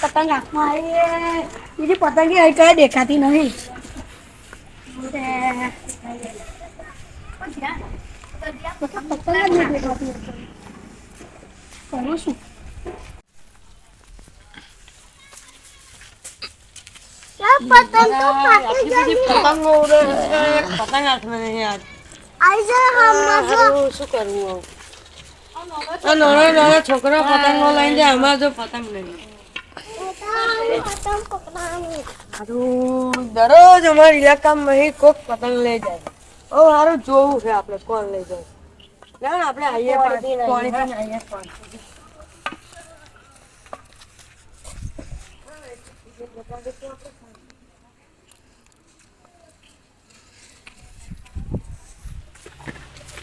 એક જ પતંગ હાથમાં આવી બીજી પતંગી અહીં કઈ દેખાતી નહીં તે પતંગ જ નહીં દેખાતી કરું શું પતંગ તો ફાટી ગઈ પતંગો ઉડે છે, એક પતંગ હાથમાં નહીં આજ. આઈ જા હમણાં જો હારું, શું કરવું હવે? આ નાના નાના છોકરા પતંગો લઈને જાય અમારે જો પતંગ નહીં પતંગ પકડાની હારું, દરરોજ અમારા ઇલાકામાં અહીં કોક પતંગ લઈ જાય. ઓ સારું જોવું છે આપણે કોણ લઈ જાય. ના આપણે આઈએ પાણી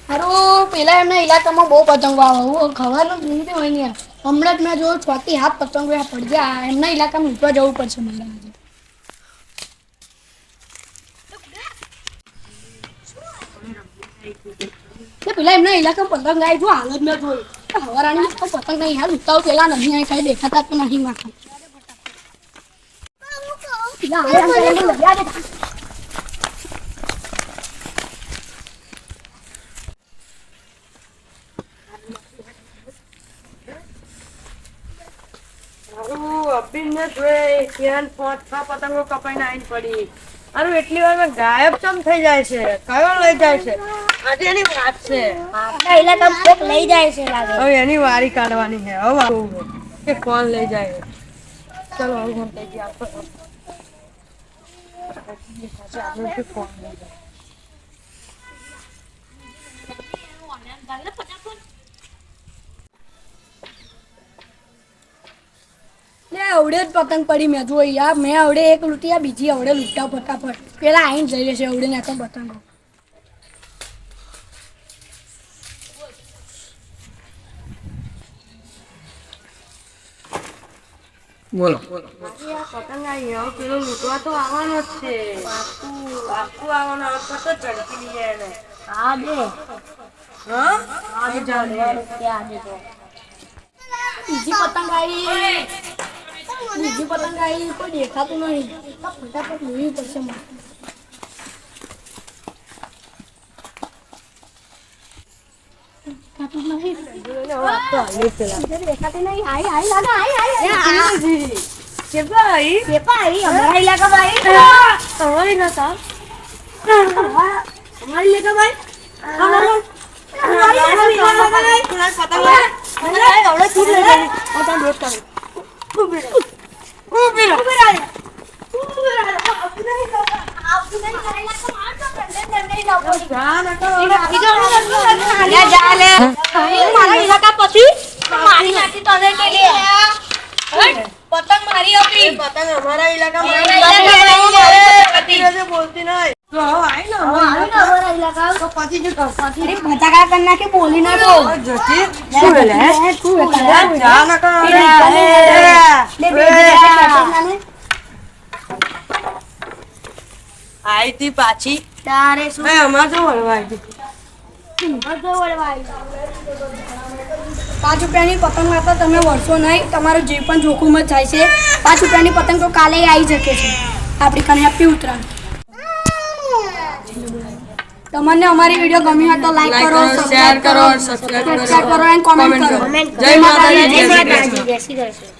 હારું પેલા એમના ઇલાકામાં બહુ પતંગો આવે હું ખવાનું જ નહીં હોય ને યાર. હમણાં જ મેં જો છ થી હાથ પતંગો આ પડી ગયા. એમના ઇલાકામાં લૂંટવા જવું પડશે મારે આજે પેલા એમના ઇલાકામાં પતંગ આવી જો હાલ જ મેં જોયું. હવારાણી પતંગ નહીં, હાલ લૂંટાવ પેલા નહીં અહીં કઈ દેખાતા તો નહીં માથા હારું, અભિનને જોઈ ક્યાં પાંચ છ પતંગો કપાઈને આવીને પડી. એટલી વાર ગાયબ ચમ થઈ જાય છે? કયો લઈ જાય છે? આજે એની વાત છે. આપણા ઇલાકામાં કોક લઈ જાય છે લાગે. હવે એની વારી કાઢવાની છે. હવે આવું કે કોણ લઈ જાય ચલો હવે હું લઈ જઈએ આપણે. આપણે લઈ જાય. આવડે જ પતંગ પડી મેં જોઈ યાર મેં આવડે એક લૂંટી આ બીજી આવડે લૂંટા ફટાફટ. પેલા આઈને જઈ લેશે આવડે ને તો પતંગો. બોલો. પતંગ આવી પેલો લૂંટવા તો આવવાનો જ છે પાક્કું આવવાનો હવે કશો ઝડપી લઈએ એને હા? દે હા આવી દે બીજી પતંગ આવી. બીજી પતંગ આવી કોઈ દેખાતું નહીં. તો ફટાફટ લેવી પડશે મને. તમારી ના સા અમારી નાખી તને કે લે પતંગ મારી હતી. પતંગ અમારા ઇલાકામાં બોલતી નહીં. તો હવે આઈ ને હવે અમારા ઇલાકા તો પછી જો કહું, પછી અરે ભટાકા કરી નાખી બોલી ના તો હવે જતી શું લે લે? શું લે, હતા જા ના કર, એ લે, ચાલે. લે, લે બે લે. બે આઈ હતી પાછી. તારે શું? અમાર તો વળવા આઈ પાંચ રૂપિયાની પતંગમાં તો તમે વળશો નહીં. તમારું જીવ પણ જોખમ જ થાય છે પાંચ રૂપિયાની પતંગ તો કાલે આવી શકે છે. આપણી કને હેપી ઉતરાણ. તમને અમારી વીડિયો ગમી હોય તો લાઈક કરો શેર કરો, subscribe કરો. અને કોમેન્ટ કરો. જય માતાજી, જય શ્રી કૃષ્ણ.